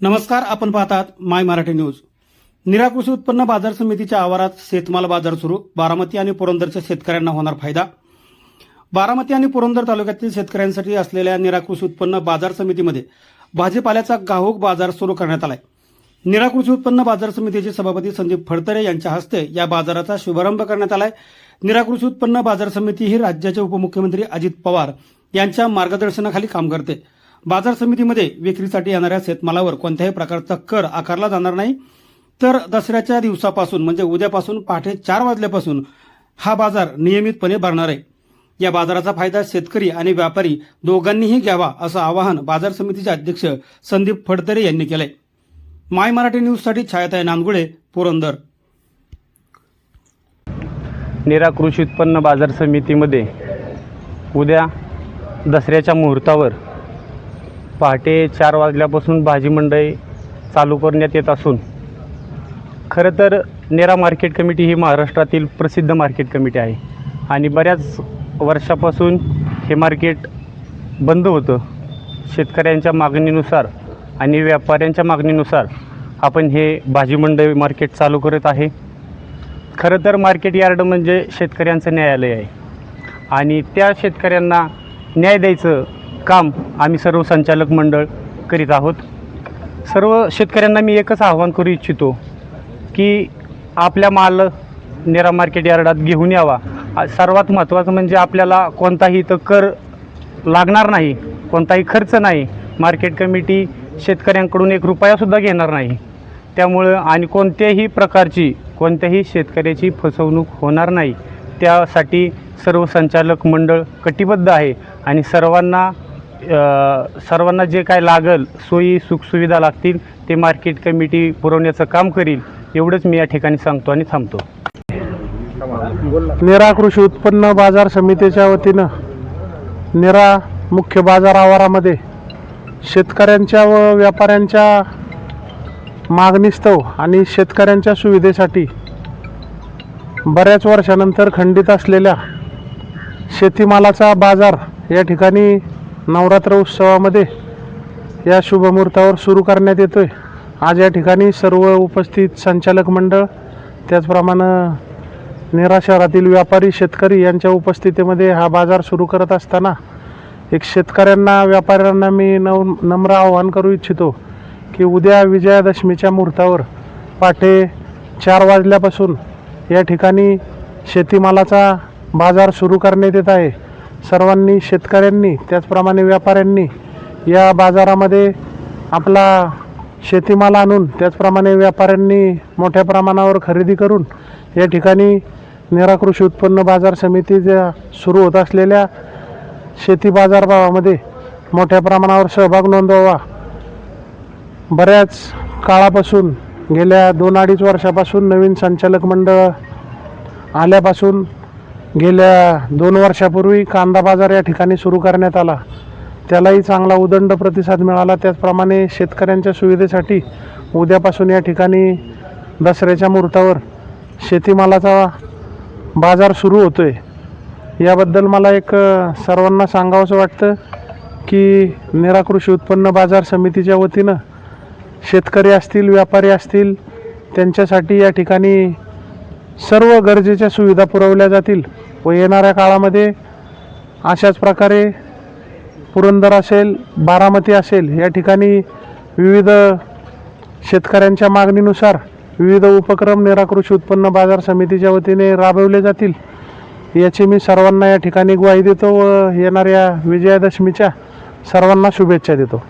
नमस्कार आपण पाहतात माय मराठी न्यूज. निरा कृषी उत्पन्न बाजार समितीच्या आवारात शेतमाल बाजार सुरू. बारामती आणि पुरंदरच्या शेतकऱ्यांना होणार फायदा. बारामती आणि पुरंदर तालुक्यातील शेतकऱ्यांसाठी असलेल्या निरा कृषी उत्पन्न बाजार समितीमध्ये भाजीपाल्याचा गाहूक बाजार सुरू करण्यात आलाय. निरा कृषी उत्पन्न बाजार समितीचे सभापती संदीप फडतरे यांच्या हस्ते या बाजाराचा शुभारंभ करण्यात आलाय. निरा कृषी उत्पन्न बाजार समिती ही राज्याचे उपमुख्यमंत्री अजित पवार यांच्या मार्गदर्शनाखाली काम करते. बाजार समितीमध्ये विक्रीसाठी येणाऱ्या शेतमालावर कोणत्याही प्रकारचा कर आकारला जाणार नाही. तर दसऱ्याच्या दिवसापासून म्हणजे उद्यापासून पहाटे चार वाजल्यापासून हा बाजार नियमितपणे भरणार आहे. या बाजाराचा फायदा शेतकरी आणि व्यापारी दोघांनीही घ्यावा असं आवाहन बाजार समितीचे अध्यक्ष संदीप फडतरे यांनी केलंय. माय मराठी न्यूजसाठी छायाताई नांदगुळे पुरंदर. निरा कृषी उत्पन्न बाजार समितीमध्ये उद्या दसऱ्याच्या मुहूर्तावर पहाटे चार वाजल्यापासून भाजी मंडई चालू करण्यात येत असून खरं तर नेरा मार्केट कमिटी ही महाराष्ट्रातील प्रसिद्ध मार्केट कमिटी आहे. आणि बऱ्याच वर्षापासून हे मार्केट बंद होतं. शेतकऱ्यांच्या मागणीनुसार आणि व्यापाऱ्यांच्या मागणीनुसार आपण हे भाजी मंडई मार्केट चालू करत आहे. खरं तर मार्केट यार्ड म्हणजे शेतकऱ्यांचं न्यायालय आहे. आणि त्या शेतकऱ्यांना न्याय द्यायचं काम आम्ही सर्व संचालक मंडळ करीत आहोत. सर्व शेतकऱ्यांना मी एकच आव्हान करू इच्छितो की आपल्या माल नेरा मार्केट यार्डात घेऊन यावा. सर्वात महत्त्वाचं म्हणजे आपल्याला कोणताही तर कर लागणार नाही कोणताही खर्च नाही. मार्केट कमिटी शेतकऱ्यांकडून एक रुपयासुद्धा घेणार नाही. त्यामुळं आणि कोणत्याही प्रकारची कोणत्याही शेतकऱ्याची फसवणूक होणार नाही. त्यासाठी सर्व संचालक मंडळ कटिबद्ध आहे आणि सर्वांना सर्वांना जे काय लागल सोयी सुखसुविधा लागतील ते मार्केट कमिटी पुरवण्याचं काम करील एवढंच मी या ठिकाणी सांगतो आणि थांबतो. निरा कृषी उत्पन्न बाजार समितीच्या वतीनं निरा मुख्य बाजार आवारामध्ये शेतकऱ्यांच्या व व्यापाऱ्यांच्या मागणीस्तव आणि शेतकऱ्यांच्या सुविधेसाठी बऱ्याच वर्षानंतर खंडित असलेल्या शेतीमालाचा बाजार या ठिकाणी नवरात्र उत्सवामध्ये या शुभमुहूर्तावर सुरू करण्यात येतो आहे आज या ठिकाणी सर्व उपस्थित संचालक मंडळ त्याचप्रमाणे नेरा शहरातील व्यापारी शेतकरी यांच्या उपस्थितीमध्ये हा बाजार सुरू करत असताना एक शेतकऱ्यांना व्यापाऱ्यांना मी नव नम्र आवाहन करू इच्छितो की उद्या विजयादशमीच्या मुहूर्तावर पाठे चार वाजल्यापासून या ठिकाणी शेतीमालाचा बाजार सुरू करण्यात येत आहे. सर्वांनी शेतकऱ्यांनी त्याचप्रमाणे व्यापाऱ्यांनी या बाजारामध्ये आपला शेतीमाल आणून त्याचप्रमाणे व्यापाऱ्यांनी मोठ्या प्रमाणावर खरेदी करून या ठिकाणी नेरा कृषी उत्पन्न बाजार समितीच्या सुरू होत असलेल्या शेती बाजारभावामध्ये मोठ्या प्रमाणावर सहभाग नोंदवावा. बऱ्याच काळापासून गेल्या दोन अडीच वर्षापासून नवीन संचालक मंडळ आल्यापासून गेल्या दोन वर्षापूर्वी कांदा बाजार या ठिकाणी सुरू करण्यात आला. त्यालाही चांगला उदंड प्रतिसाद मिळाला. त्याचप्रमाणे शेतकऱ्यांच्या सुविधेसाठी उद्यापासून या ठिकाणी दसऱ्याच्या मुहूर्तावर शेतीमालाचा बाजार सुरू होतो आहे याबद्दल मला एक सर्वांना सांगावंसं वाटतं की निरा कृषी उत्पन्न बाजार समितीच्या वतीनं शेतकरी असतील व्यापारी असतील त्यांच्यासाठी या ठिकाणी सर्व गरजेच्या सुविधा पुरवल्या जातील व येणाऱ्या काळामध्ये अशाच प्रकारे पुरंदर असेल बारामती असेल या ठिकाणी विविध शेतकऱ्यांच्या मागणीनुसार विविध उपक्रम निराकृषी उत्पन्न बाजार समितीच्या वतीने राबवले जातील. याची मी सर्वांना या ठिकाणी ग्वाही देतो व येणाऱ्या विजयादशमीच्या सर्वांना शुभेच्छा देतो.